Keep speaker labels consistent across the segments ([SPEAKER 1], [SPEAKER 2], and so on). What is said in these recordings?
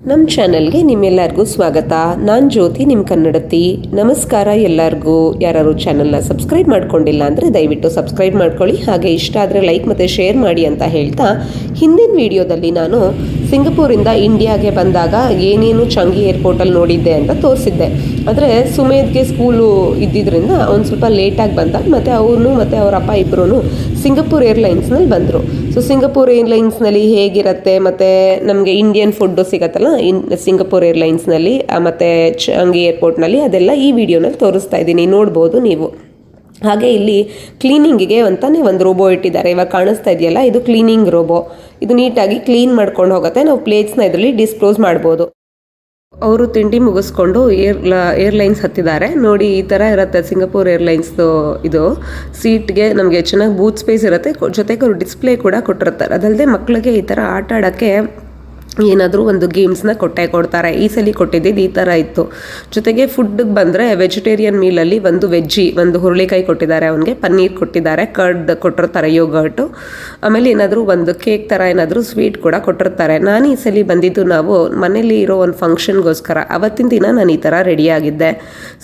[SPEAKER 1] ನಮ್ಮ ಚಾನಲ್ಗೆ ನಿಮ್ಮೆಲ್ಲರಿಗೂ ಸ್ವಾಗತ. ನಾನು ಜ್ಯೋತಿ ನಿಮ್ಮ ಕನ್ನಡತಿ. ನಮಸ್ಕಾರ ಎಲ್ಲರಿಗೂ. ಯಾರು ಚಾನಲ್ನ ಸಬ್ಸ್ಕ್ರೈಬ್ ಮಾಡ್ಕೊಂಡಿಲ್ಲ ಅಂದರೆ ದಯವಿಟ್ಟು ಸಬ್ಸ್ಕ್ರೈಬ್ ಮಾಡ್ಕೊಳ್ಳಿ. ಹಾಗೆ ಇಷ್ಟ ಆದರೆ ಲೈಕ್ ಮತ್ತು ಶೇರ್ ಮಾಡಿ ಅಂತ ಹೇಳ್ತಾ, ಹಿಂದಿನ ವಿಡಿಯೋದಲ್ಲಿ ನಾನು ಸಿಂಗಪೂರಿಂದ ಇಂಡಿಯಾಗೆ ಬಂದಾಗ ಏನೇನು ಚಂಗಿ ಏರ್ಪೋರ್ಟಲ್ಲಿ ನೋಡಿದ್ದೆ ಅಂತ ತೋರಿಸಿದ್ದೆ. ಆದರೆ ಸುಮೇದ್ಗೆ ಸ್ಕೂಲು ಇದ್ದಿದ್ದರಿಂದ ಒಂದು ಸ್ವಲ್ಪ ಲೇಟಾಗಿ ಬಂದ ಮತ್ತು ಅವನು ಮತ್ತು ಅವರ ಅಪ್ಪ ಇಬ್ಬರೂ ಸಿಂಗಪೂರ್ ಏರ್ಲೈನ್ಸ್ನಲ್ಲಿ ಬಂದರು. ಸೊ ಸಿಂಗಪೂರ್ ಏರ್ಲೈನ್ಸ್ನಲ್ಲಿ ಹೇಗಿರುತ್ತೆ ಮತ್ತು ನಮಗೆ ಇಂಡಿಯನ್ ಫುಡ್ಡು ಸಿಗತ್ತಲ್ಲ, ಇನ್ ಸಿಂಗಪೂರ್ ಏರ್ಲೈನ್ಸ್ನಲ್ಲಿ ಮತ್ತು ಚಂಗಿ ಏರ್ಪೋರ್ಟ್ನಲ್ಲಿ ಅದೆಲ್ಲ ಈ ವಿಡಿಯೋನಲ್ಲಿ ತೋರಿಸ್ತಾ ಇದ್ದೀನಿ. ನೋಡ್ಬೋದು ನೀವು. ಹಾಗೆ ಇಲ್ಲಿ ಕ್ಲೀನಿಂಗಿಗೆ ಅಂತಾನೆ ಒಂದು ರೋಬೋ ಇಟ್ಟಿದ್ದಾರೆ. ಇವಾಗ ಕಾಣಿಸ್ತಾ ಇದೆಯಲ್ಲ, ಇದು ಕ್ಲೀನಿಂಗ್ ರೋಬೋ ಇದು ನೀಟಾಗಿ ಕ್ಲೀನ್ ಮಾಡ್ಕೊಂಡು ಹೋಗುತ್ತೆ. ನಾವು ಪ್ಲೇಟ್ಸ್ನ ಇದರಲ್ಲಿ ಡಿಸ್ಪೋಸ್ ಮಾಡ್ಬೋದು. ಅವರು ತಿಂಡಿ ಮುಗಿಸ್ಕೊಂಡು ಏರ್ ಏರ್ಲೈನ್ಸ್ ಹತ್ತಿದ್ದಾರೆ. ನೋಡಿ, ಈ ಥರ ಇರುತ್ತೆ ಸಿಂಗಪೂರ್ ಏರ್ಲೈನ್ಸ್ದು ಇದು. ಸೀಟ್ಗೆ ನಮಗೆ ಚೆನ್ನಾಗಿ ಬೂತ್ ಸ್ಪೇಸ್ ಇರುತ್ತೆ. ಜೊತೆಗೆ ಅವರು ಡಿಸ್ಪ್ಲೇ ಕೂಡ ಕೊಟ್ಟಿರ್ತಾರೆ. ಅದಲ್ಲದೆ ಮಕ್ಕಳಿಗೆ ಈ ಥರ ಆಟ ಆಡೋಕ್ಕೆ ಏನಾದರೂ ಒಂದು ಗೇಮ್ಸ್ನ ಕೊಟ್ಟೆ ಕೊಡ್ತಾರೆ. ಈ ಸಲ ಕೊಟ್ಟಿದ್ದಿದ್ದು ಈ ಥರ ಇತ್ತು. ಜೊತೆಗೆ ಫುಡ್ಗೆ ಬಂದರೆ ವೆಜಿಟೇರಿಯನ್ ಮೀಲಲ್ಲಿ ಒಂದು ವೆಜ್ಜಿ ಒಂದು ಹುರುಳಿಕಾಯಿ ಕೊಟ್ಟಿದ್ದಾರೆ ಅವನಿಗೆ, ಪನ್ನೀರ್ ಕೊಟ್ಟಿದ್ದಾರೆ ಕರ್ಡ್ ಕೊಟ್ಟಿರ್ತಾರೆ ಯೋಗರ್ಟು ಆಮೇಲೆ ಏನಾದರೂ ಒಂದು ಕೇಕ್ ಥರ ಏನಾದರೂ ಸ್ವೀಟ್ ಕೂಡ ಕೊಟ್ಟಿರ್ತಾರೆ. ನಾನು ಈ ಸಲ ಬಂದಿದ್ದು ನಾವು ಮನೇಲಿ ಇರೋ ಒಂದು ಫಂಕ್ಷನ್ಗೋಸ್ಕರ ಅವತ್ತಿನ ದಿನ ನಾನು ಈ ಥರ ರೆಡಿಯಾಗಿದ್ದೆ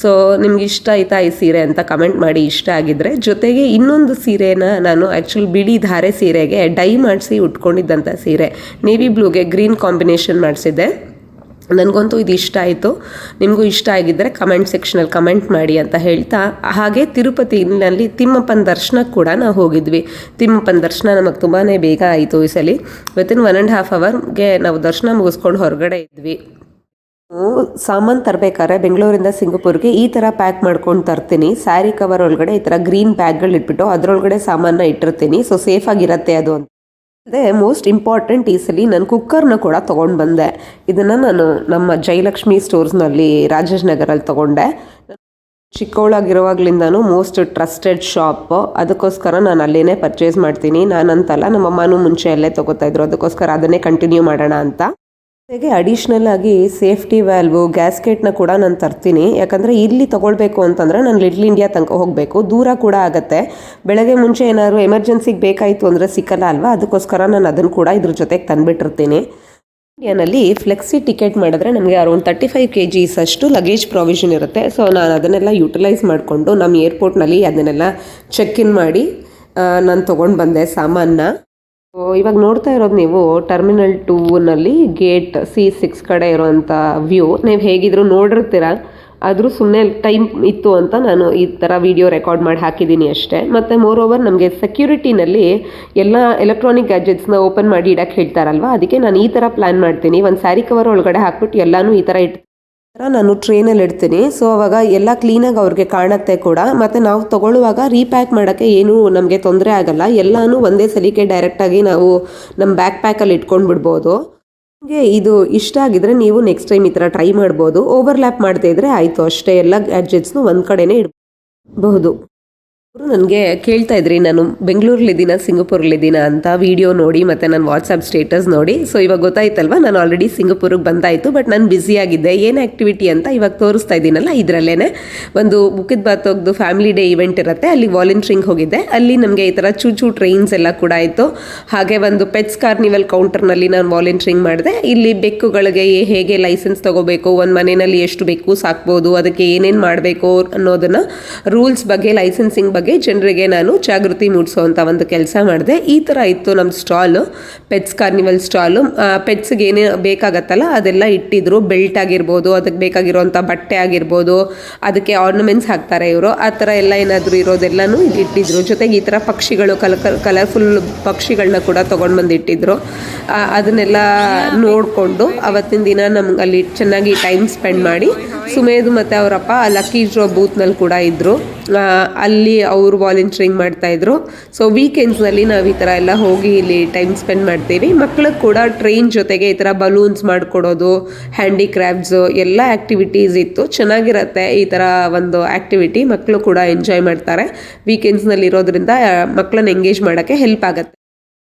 [SPEAKER 1] ಸೊ ನಿಮ್ಗೆ ಇಷ್ಟ ಆಯ್ತಾ ಈ ಸೀರೆ ಅಂತ ಕಮೆಂಟ್ ಮಾಡಿ ಇಷ್ಟ ಆಗಿದ್ದರೆ ಜೊತೆಗೆ ಇನ್ನೊಂದು ಸೀರೆನ ನಾನು ಆ್ಯಕ್ಚುಲಿ ಬಿಳಿ ಧಾರೆ ಸೀರೆಗೆ ಡೈ ಮಾಡಿಸಿ ಉಟ್ಕೊಂಡಿದ್ದಂಥ ಸೀರೆ. ನೇವಿ ಬ್ಲೂಗೆ ಗ್ರೀನ್ ಕಾಂಬಿನೇಷನ್ ಮಾಡಿಸಿದ್ದೆ. ನನಗಂತೂ ಇದು ಇಷ್ಟ ಆಯಿತು. ನಿಮಗೂ ಇಷ್ಟ ಆಗಿದ್ದರೆ ಕಮೆಂಟ್ ಸೆಕ್ಷನಲ್ಲಿ ಕಮೆಂಟ್ ಮಾಡಿ ಅಂತ ಹೇಳ್ತಾ, ಹಾಗೆ ತಿರುಪತಿನಲ್ಲಿ ತಿಮ್ಮಪ್ಪನ ದರ್ಶನ ಕೂಡ ನಾವು ಹೋಗಿದ್ವಿ. ತಿಮ್ಮಪ್ಪನ ದರ್ಶನ ನಮಗೆ ತುಂಬಾ ಬೇಗ ಆಯಿತು ಈ ಸಲ. ವಿತಿನ್ ಒನ್ ಆ್ಯಂಡ್ ಹಾಫ್ ಅವರ್ಗೆ ನಾವು ದರ್ಶನ ಮುಗಿಸ್ಕೊಂಡು ಹೊರಗಡೆ ಇದ್ವಿ. ಸಾಮಾನು ತರಬೇಕಾದ್ರೆ ಬೆಂಗಳೂರಿಂದ ಸಿಂಗಪುರ್ಗೆ ಈ ಥರ ಪ್ಯಾಕ್ ಮಾಡ್ಕೊಂಡು ತರ್ತೀನಿ. ಸ್ಯಾರಿ ಕವರ್ ಒಳಗಡೆ ಈ ಥರ ಗ್ರೀನ್ ಬ್ಯಾಗ್ಗಳು ಇಟ್ಬಿಟ್ಟು ಅದರೊಳಗಡೆ ಸಾಮಾನನ್ನ ಇಟ್ಟಿರ್ತೀನಿ. ಸೊ ಸೇಫಾಗಿರತ್ತೆ ಅದು ಅಂತ. ಅದೇ ಮೋಸ್ಟ್ ಇಂಪಾರ್ಟೆಂಟ್ ಈ ಸಲ ನಾನು ಕುಕ್ಕರ್ನ ಕೂಡ ತೊಗೊಂಡು ಬಂದೆ. ಇದನ್ನು ನಾನು ನಮ್ಮ ಜಯಲಕ್ಷ್ಮಿ ಸ್ಟೋರ್ಸ್ನಲ್ಲಿ ರಾಜೇಶ್ ನಗರಲ್ಲಿ ತೊಗೊಂಡೆ. ಚಿಕ್ಕವಳಾಗಿರುವಾಗ್ಲಿಂದನೂ ಮೋಸ್ಟ್ ಟ್ರಸ್ಟೆಡ್ ಶಾಪ್ ಅದಕ್ಕೋಸ್ಕರ ನಾನು ಅಲ್ಲೇ ಪರ್ಚೇಸ್ ಮಾಡ್ತೀನಿ. ನಾನಂತಲ್ಲ ನಮ್ಮ ಅಮ್ಮನೂ ಮುಂಚೆ ಅಲ್ಲೇ ತೊಗೋತಾ ಇದ್ರು. ಅದಕ್ಕೋಸ್ಕರ ಅದನ್ನೇ ಕಂಟಿನ್ಯೂ ಮಾಡೋಣ ಅಂತ. ಜೊತೆಗೆ ಅಡಿಷ್ನಲ್ ಆಗಿ ಸೇಫ್ಟಿ ವ್ಯಾಲ್ವು ಗ್ಯಾಸ್ಕೆಟ್ನ ಕೂಡ ನಾನು ತರ್ತೀನಿ. ಯಾಕಂದರೆ ಇಲ್ಲಿ ತೊಗೊಳ್ಬೇಕು ಅಂತಂದರೆ ನಾನು ಲಿಟ್ಲ್ ಇಂಡಿಯಾ ತನಕ ಹೋಗಬೇಕು. ದೂರ ಕೂಡ ಆಗುತ್ತೆ. ಬೆಳಗ್ಗೆ ಮುಂಚೆ ಏನಾದ್ರು ಎಮರ್ಜೆನ್ಸಿಗೆ ಬೇಕಾಯಿತು ಅಂದರೆ ಸಿಕ್ಕಲ್ಲ ಅಲ್ವಾ? ಅದಕ್ಕೋಸ್ಕರ ನಾನು ಅದನ್ನು ಕೂಡ ಇದ್ರ ಜೊತೆಗೆ ತಂದುಬಿಟ್ಟಿರ್ತೀನಿ. ಇಂಡಿಯಾನಲ್ಲಿ ಫ್ಲೆಕ್ಸಿ ಟಿಕೆಟ್ ಮಾಡಿದ್ರೆ ನಮಗೆ around thirty five K Gs ಅಷ್ಟು ಲಗೇಜ್ ಪ್ರಾವಿಷನ್ ಇರುತ್ತೆ. ಸೊ ನಾನು ಅದನ್ನೆಲ್ಲ ಯುಟಿಲೈಸ್ ಮಾಡಿಕೊಂಡು ನಮ್ಮ ಏರ್ಪೋರ್ಟ್ನಲ್ಲಿ ಅದನ್ನೆಲ್ಲ ಚೆಕ್ ಇನ್ ಮಾಡಿ ನಾನು ತೊಗೊಂಡು ಬಂದೆ ಸಾಮಾನ ಸೊ ಇವಾಗ ನೋಡ್ತಾ ಇರೋದು ನೀವು ಟರ್ಮಿನಲ್ ಟೂನಲ್ಲಿ ಗೇಟ್ ಸಿ ಸಿಕ್ಸ್ ಕಡೆ ಇರೋವಂಥ ವ್ಯೂ ನೀವು ಹೇಗಿದ್ರು ನೋಡಿರ್ತೀರ. ಆದರೂ ಸುಮ್ಮನೆ ಟೈಮ್ ಇತ್ತು ಅಂತ ನಾನು ಈ ಥರ ವಿಡಿಯೋ ರೆಕಾರ್ಡ್ ಮಾಡಿ ಹಾಕಿದ್ದೀನಿ ಅಷ್ಟೇ. ಮತ್ತು ಮೋರ್ ಓವರ್ ನಮಗೆ ಸೆಕ್ಯೂರಿಟಿನಲ್ಲಿ ಎಲ್ಲ ಎಲೆಕ್ಟ್ರಾನಿಕ್ ಗ್ಯಾಜೆಟ್ಸ್ನ ಓಪನ್ ಮಾಡಿ ಇಡಕ್ಕೆ ಹೇಳ್ತಾರಲ್ವ? ಅದಕ್ಕೆ ನಾನು ಈ ಥರ ಪ್ಲ್ಯಾನ್ ಮಾಡ್ತೀನಿ. ಒಂದು ಸ್ಯಾರಿ ಕವರ್ ಒಳಗಡೆ ಹಾಕ್ಬಿಟ್ಟು ಎಲ್ಲನೂ ಈ ಥರ ಇಟ್ಟು ನಾನು ಟ್ರೈನಲ್ಲಿ ಇಡ್ತೀನಿ. ಸೊ ಅವಾಗ ಎಲ್ಲ ಕ್ಲೀನಾಗಿ ಅವ್ರಿಗೆ ಕಾಣುತ್ತೆ ಕೂಡ. ಮತ್ತು ನಾವು ತಗೊಳ್ಳುವಾಗ ರೀಪ್ಯಾಕ್ ಮಾಡೋಕ್ಕೆ ಏನೂ ನಮಗೆ ತೊಂದರೆ ಆಗಲ್ಲ. ಎಲ್ಲನೂ ಒಂದೇ ಸಲಿಕೆ ಡೈರೆಕ್ಟಾಗಿ ನಾವು ನಮ್ಮ ಬ್ಯಾಕ್ ಪ್ಯಾಕಲ್ಲಿ ಇಟ್ಕೊಂಡು ಬಿಡ್ಬೋದು ನಿಮಗೆ ಇದು ಇಷ್ಟ ಆಗಿದ್ರೆ ನೀವು ನೆಕ್ಸ್ಟ್ ಟೈಮ್ ಈ ಥರ ಟ್ರೈ ಮಾಡ್ಬೋದು. ಓವರ್ಲ್ಯಾಪ್ ಮಾಡದೇ ಇದ್ರೆ ಆಯಿತು. ಅಷ್ಟೇ ಎಲ್ಲ ಗ್ಯಾಡ್ಜೆಟ್ಸ್ನು ಒಂದು ಕಡೆಯೇ ಇಡಬಹುದು ಅವರು ನನಗೆ ಕೇಳ್ತಾ ಇದ್ರಿ, ನಾನು ಬೆಂಗಳೂರಲ್ಲಿದ್ದೀನ ಸಿಂಗಪುರಲ್ಲಿದ್ದೀನ ಅಂತ ವಿಡಿಯೋ ನೋಡಿ, ಮತ್ತು ನನ್ನ ವಾಟ್ಸಪ್ ಸ್ಟೇಟಸ್ ನೋಡಿ. ಸೊ ಇವಾಗ ಗೊತ್ತಾಯ್ತಲ್ವ, ನಾನು ಆಲ್ರೆಡಿ ಸಿಂಗಪುರಿಗೆ ಬಂದಾಯಿತು ಬಟ್ ನಾನು ಬ್ಯುಸಿಯಾಗಿದ್ದೆ ಏನು ಆ್ಯಕ್ಟಿವಿಟಿ ಅಂತ ಇವಾಗ ತೋರಿಸ್ತಾ ಇದ್ದೀನಲ್ಲ ಇದರಲ್ಲೇ ಒಂದು ಮುಖದ ಬಾತೋಗ್ದು ಫ್ಯಾಮಿಲಿ ಡೇ ಇವೆಂಟ್ ಇರುತ್ತೆ, ಅಲ್ಲಿ ವಾಲಂಟ್ರಿಂಗ್ ಹೋಗಿದ್ದೆ. ಅಲ್ಲಿ ನಮಗೆ ಈ ಥರ ಚೂಚು ಟ್ರೈನ್ಸ್ ಎಲ್ಲ ಕೂಡ ಆಯಿತು. ಹಾಗೆ ಒಂದು ಪೆಟ್ಸ್ ಕಾರ್ನಿವಲ್ ಕೌಂಟರ್ನಲ್ಲಿ ನಾನು ವಾಲಂಟ್ರಿಂಗ್ ಮಾಡಿದೆ. ಇಲ್ಲಿ ಬೆಕ್ಕುಗಳಿಗೆ ಹೇಗೆ ಲೈಸೆನ್ಸ್ ತಗೋಬೇಕು, ಒಂದು ಮನೆಯಲ್ಲಿ ಎಷ್ಟು ಬೆಕ್ಕು ಸಾಕ್ಬೋದು, ಅದಕ್ಕೆ ಏನೇನು ಮಾಡಬೇಕು ಅನ್ನೋದನ್ನು ರೂಲ್ಸ್ ಬಗ್ಗೆ ಲೈಸೆನ್ಸಿಂಗ್ ಬಗ್ಗೆ ಜನರಿಗೆ ನಾನು ಜಾಗೃತಿ ಮೂಡಿಸೋವಂಥ ಒಂದು ಕೆಲಸ ಮಾಡಿದೆ. ಈ ಥರ ಇತ್ತು ನಮ್ಮ ಸ್ಟಾಲು. ಪೆಟ್ಸ್ ಕಾರ್ನಿವಲ್ ಸ್ಟಾಲು ಪೆಟ್ಸ್ಗೆ ಏನೇ ಬೇಕಾಗತ್ತಲ್ಲ, ಅದೆಲ್ಲ ಇಟ್ಟಿದ್ರು. ಬೆಲ್ಟ್ ಆಗಿರ್ಬೋದು, ಅದಕ್ಕೆ ಬೇಕಾಗಿರೋವಂಥ ಬಟ್ಟೆ ಆಗಿರ್ಬೋದು, ಅದಕ್ಕೆ ಆರ್ನಮೆಂಟ್ಸ್ ಹಾಕ್ತಾರೆ ಇವರು. ಆ ಥರ ಎಲ್ಲ ಏನಾದರೂ ಇರೋದೆಲ್ಲನೂ ಇಟ್ಟಿದ್ರು. ಜೊತೆಗೆ ಈ ಥರ ಪಕ್ಷಿಗಳು, ಕಲ ಕಲರ್ಫುಲ್ ಪಕ್ಷಿಗಳನ್ನ ಕೂಡ ತೊಗೊಂಡು ಬಂದು ಇಟ್ಟಿದ್ರು. ಅದನ್ನೆಲ್ಲ ನೋಡಿಕೊಂಡು ಅವತ್ತಿನ ದಿನ ನಮ್ಗೆ ಅಲ್ಲಿ ಚೆನ್ನಾಗಿ ಟೈಮ್ ಸ್ಪೆಂಡ್ ಮಾಡಿ ಸುಮೇದು ಮತ್ತು ಅವರಪ್ಪ ಲಕ್ಕಿ ಡ್ರಾ ಬೂತ್ನಲ್ಲಿ ಕೂಡ ಇದ್ದರು ಅಲ್ಲಿ ಅವರು ವಾಲಂಟಿಯರಿಂಗ್ ಮಾಡ್ತಾಯಿದ್ರು ಸೊ ವೀಕೆಂಡ್ಸ್ನಲ್ಲಿ ನಾವು ಈ ಥರ ಎಲ್ಲ ಹೋಗಿ ಇಲ್ಲಿ ಟೈಮ್ ಸ್ಪೆಂಡ್ ಮಾಡ್ತೀವಿ. ಮಕ್ಳಿಗೆ ಕೂಡ ಟ್ರೈನ್ ಜೊತೆಗೆ ಈ ಥರ ಬಲೂನ್ಸ್ ಮಾಡಿಕೊಡೋದು ಹ್ಯಾಂಡಿಕ್ರಾಫ್ಟ್ಸು ಎಲ್ಲ ಆ್ಯಕ್ಟಿವಿಟೀಸ್ ಇತ್ತು. ಚೆನ್ನಾಗಿರುತ್ತೆ ಈ ಥರ ಒಂದು ಆ್ಯಕ್ಟಿವಿಟಿ ಮಕ್ಕಳು ಕೂಡ ಎಂಜಾಯ್ ಮಾಡ್ತಾರೆ. ವೀಕೆಂಡ್ಸ್ನಲ್ಲಿ ಇರೋದ್ರಿಂದ ಮಕ್ಕಳನ್ನ ಎಂಗೇಜ್ ಮಾಡೋಕ್ಕೆ ಹೆಲ್ಪ್ ಆಗುತ್ತೆ.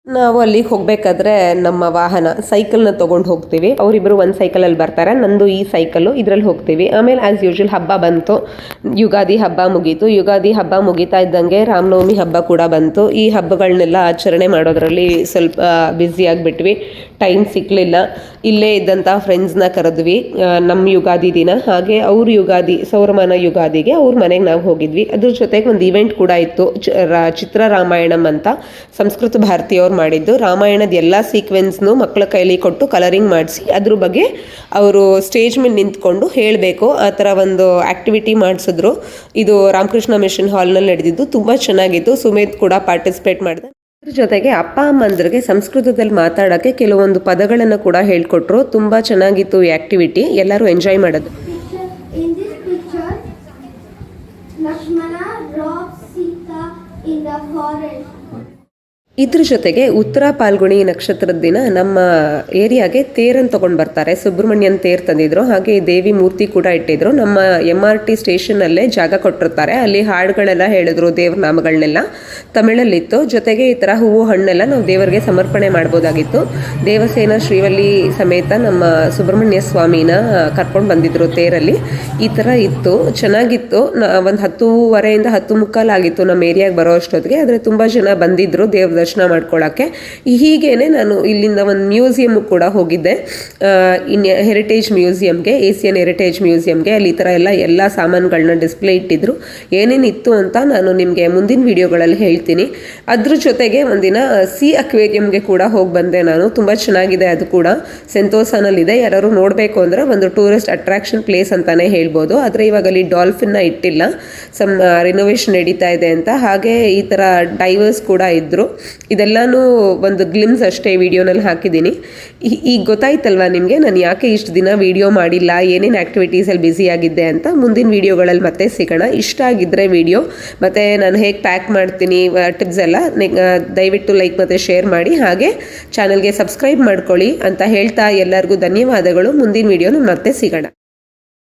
[SPEAKER 1] ನಾವು ಅಲ್ಲಿಗೆ ಹೋಗಬೇಕಾದ್ರೆ ನಮ್ಮ ವಾಹನ ಸೈಕಲ್ನ ತೊಗೊಂಡು ಹೋಗ್ತೀವಿ. ಅವರಿಬ್ಬರು ಒಂದು ಸೈಕಲಲ್ಲಿ ಬರ್ತಾರೆ, ನಂದು ಈ ಸೈಕಲ್ಲು ಇದರಲ್ಲಿ ಹೋಗ್ತೀವಿ. ಆಮೇಲೆ ಆ್ಯಸ್ ಯೂಶುವಲ್ ಹಬ್ಬ ಬಂತು. ಯುಗಾದಿ ಹಬ್ಬ ಮುಗೀತು. ಯುಗಾದಿ ಹಬ್ಬ ಮುಗೀತಾ ಇದ್ದಂಗೆ ರಾಮನವಮಿ ಹಬ್ಬ ಕೂಡ ಬಂತು. ಈ ಹಬ್ಬಗಳನ್ನೆಲ್ಲ ಆಚರಣೆ ಮಾಡೋದ್ರಲ್ಲಿ ಸ್ವಲ್ಪ ಬ್ಯುಸಿ ಆಗಿಬಿಟ್ವಿ. ಟೈಮ್ ಸಿಕ್ಕಲಿಲ್ಲ ಇಲ್ಲೇ ಇದ್ದಂಥ ಫ್ರೆಂಡ್ಸ್ನ ಕರೆದ್ವಿ. ನಮ್ಮ ಯುಗಾದಿ ದಿನ. ಹಾಗೆ ಅವ್ರ ಯುಗಾದಿ, ಸೌರಮಾನ ಯುಗಾದಿಗೆ ಅವ್ರ ಮನೆಗೆ ನಾವು ಹೋಗಿದ್ವಿ. ಅದ್ರ ಜೊತೆಗೆ ಒಂದು ಇವೆಂಟ್ ಕೂಡ ಇತ್ತು. ಚಿತ್ರ ರಾಮಾಯಣಂ ಅಂತ. ಸಂಸ್ಕೃತ ಭಾರತಿಯವ್ರು ಮಾಡಿದ್ದು. ರಾಮಾಯಣದ ಎಲ್ಲ ಸೀಕ್ವೆನ್ಸ್ನು ಮಕ್ಕಳ ಕೈಲಿ ಕೊಟ್ಟು ಕಲರಿಂಗ್ ಮಾಡಿಸಿ, ಅದ್ರ ಬಗ್ಗೆ ಅವರು ಸ್ಟೇಜ್ ಮೇಲೆ ನಿಂತ್ಕೊಂಡು ಹೇಳಬೇಕು, ಆ ಥರ ಒಂದು ಆ್ಯಕ್ಟಿವಿಟಿ ಮಾಡಿಸಿದ್ರು. ಇದು ರಾಮಕೃಷ್ಣ ಮಿಷನ್ ಹಾಲ್ನಲ್ಲಿ ನಡೆದಿದ್ದು, ತುಂಬ ಚೆನ್ನಾಗಿತ್ತು. ಸುಮೇತ್ ಕೂಡ ಪಾರ್ಟಿಸಿಪೇಟ್ ಮಾಡಿದೆ. ಅದ್ರ ಜೊತೆಗೆ ಅಪ್ಪ ಅಮ್ಮಂದ್ರಿಗೆ ಸಂಸ್ಕೃತದಲ್ಲಿ ಮಾತಾಡೋಕ್ಕೆ ಕೆಲವೊಂದು ಪದಗಳನ್ನು ಕೂಡ ಹೇಳ್ಕೊಟ್ರು. ತುಂಬ ಚೆನ್ನಾಗಿತ್ತು ಈ ಆ್ಯಕ್ಟಿವಿಟಿ ಎಲ್ಲರೂ ಎಂಜಾಯ್ ಮಾಡೋದು.
[SPEAKER 2] Lakshmana robs sita in the forest.
[SPEAKER 1] ಇದ್ರ ಜೊತೆಗೆ ಉತ್ತರ ಪಾಲ್ಗುಣಿ ನಕ್ಷತ್ರದ ದಿನ ನಮ್ಮ ಏರಿಯಾಗೆ ತೇರನ್ನು ತೊಗೊಂಡು ಬರ್ತಾರೆ. ಸುಬ್ರಹ್ಮಣ್ಯನ್ ತೇರ್ ತಂದಿದ್ರು, ಹಾಗೆ ದೇವಿ ಮೂರ್ತಿ ಕೂಡ ಇಟ್ಟಿದ್ರು. ನಮ್ಮ ಎಂ ಆರ್ ಟಿ ಸ್ಟೇಷನಲ್ಲೇ ಜಾಗ ಕೊಟ್ಟಿರ್ತಾರೆ. ಅಲ್ಲಿ ಹಾಡುಗಳೆಲ್ಲ ಹೇಳಿದ್ರು, ದೇವ್ರ ನಾಮಗಳನ್ನೆಲ್ಲ ತಮಿಳಲ್ಲಿತ್ತು. ಜೊತೆಗೆ ಈ ಥರ ಹೂವು ಹಣ್ಣೆಲ್ಲ ನಾವು ದೇವರಿಗೆ ಸಮರ್ಪಣೆ ಮಾಡ್ಬೋದಾಗಿತ್ತು. ದೇವಸೇನ ಶ್ರೀವಲ್ಲಿ ಸಮೇತ ನಮ್ಮ ಸುಬ್ರಹ್ಮಣ್ಯ ಸ್ವಾಮಿನ ಕರ್ಕೊಂಡು ಬಂದಿದ್ರು ತೇರಲ್ಲಿ. ಈ ಥರ ಇತ್ತು. ಚೆನ್ನಾಗಿತ್ತು. ಒಂದು ಹತ್ತೂವರೆಯಿಂದ ಹತ್ತು ಮುಕ್ಕಾಲಾಗಿತ್ತು ನಮ್ಮ ಏರಿಯಾಗೆ ಬರೋ ಅಷ್ಟೊತ್ತಿಗೆ. ಆದರೆ ತುಂಬ ಜನ ಬಂದಿದ್ದರು ದೇವ್ರ ದರ್ಶನ ಮಾಡ್ಕೊಳ್ಳೋಕ್ಕೆ ಹೀಗೇ ನಾನು ಇಲ್ಲಿಂದ ಒಂದು ಮ್ಯೂಸಿಯಮ್ ಕೂಡ ಹೋಗಿದ್ದೆ. ಇನ್ ಹೆರಿಟೇಜ್ ಮ್ಯೂಸಿಯಮ್ಗೆ ಏಷ್ಯನ್ ಹೆರಿಟೇಜ್ ಮ್ಯೂಸಿಯಮ್ಗೆ ಅಲ್ಲಿ ಈ ಥರ ಎಲ್ಲ ಎಲ್ಲ ಸಾಮಾನುಗಳನ್ನ ಡಿಸ್ಪ್ಲೇ ಇಟ್ಟಿದ್ರು. ಏನೇನಿತ್ತು ಅಂತ ನಾನು ನಿಮಗೆ ಮುಂದಿನ ವೀಡಿಯೋಗಳಲ್ಲಿ ಹೇಳ್ತೀನಿ. ಅದ್ರ ಜೊತೆಗೆ ಒಂದಿನ ಸಿ ಅಕ್ವೇರಿಯಮ್ಗೆ ಕೂಡ ಹೋಗಿ ಬಂದೆ ನಾನು. ತುಂಬ ಚೆನ್ನಾಗಿದೆ ಅದು ಕೂಡ. ಸೆಂತೋಸಾನಲ್ಲಿದೆ ಯಾರು ನೋಡಬೇಕು ಅಂದರೆ ಒಂದು ಟೂರಿಸ್ಟ್ ಅಟ್ರಾಕ್ಷನ್ ಪ್ಲೇಸ್ ಅಂತಲೇ ಹೇಳ್ಬೋದು. ಆದರೆ ಇವಾಗ ಅಲ್ಲಿ ಡಾಲ್ಫಿನ್ನ ಇಟ್ಟಿಲ್ಲ. ಸಮ್ ರಿನೋವೇಷನ್ ನಡೀತಾ ಇದೆ ಅಂತ. ಹಾಗೆ ಈ ಥರ ಡೈವರ್ಸ್ ಕೂಡ ಇದ್ದರು ಇದೆಲ್ಲನೂ ಒಂದು ಗ್ಲಿಮ್ಸ್ ಅಷ್ಟೇ ವಿಡಿಯೋನಲ್ಲಿ ಹಾಕಿದ್ದೀನಿ. ಈಗ ಗೊತ್ತಾಯ್ತಲ್ವಾ ನಿಮಗೆ, ನಾನು ಯಾಕೆ ಇಷ್ಟು ದಿನ ವಿಡಿಯೋ ಮಾಡಿಲ್ಲ, ಏನೇನು ಆ್ಯಕ್ಟಿವಿಟೀಸಲ್ಲಿ ಬ್ಯುಸಿ ಆಗಿದ್ದೆ ಅಂತ ಮುಂದಿನ ವೀಡಿಯೋಗಳಲ್ಲಿ ಮತ್ತೆ ಸಿಗೋಣ. ಇಷ್ಟ ಆಗಿದ್ದರೆ ವಿಡಿಯೋ, ಮತ್ತು ನಾನು ಹೇಗೆ ಪ್ಯಾಕ್ ಮಾಡ್ತೀನಿ ಟಿಪ್ಸ್ ಎಲ್ಲ ದಯವಿಟ್ಟು ಲೈಕ್ ಮತ್ತು ಶೇರ್ ಮಾಡಿ. ಹಾಗೆ ಚಾನಲ್ಗೆ ಸಬ್ಸ್ಕ್ರೈಬ್ ಮಾಡ್ಕೊಳ್ಳಿ ಅಂತ ಹೇಳ್ತಾ ಎಲ್ಲರಿಗೂ ಧನ್ಯವಾದಗಳು. ಮುಂದಿನ ವಿಡಿಯೋನ ಮತ್ತೆ ಸಿಗೋಣ.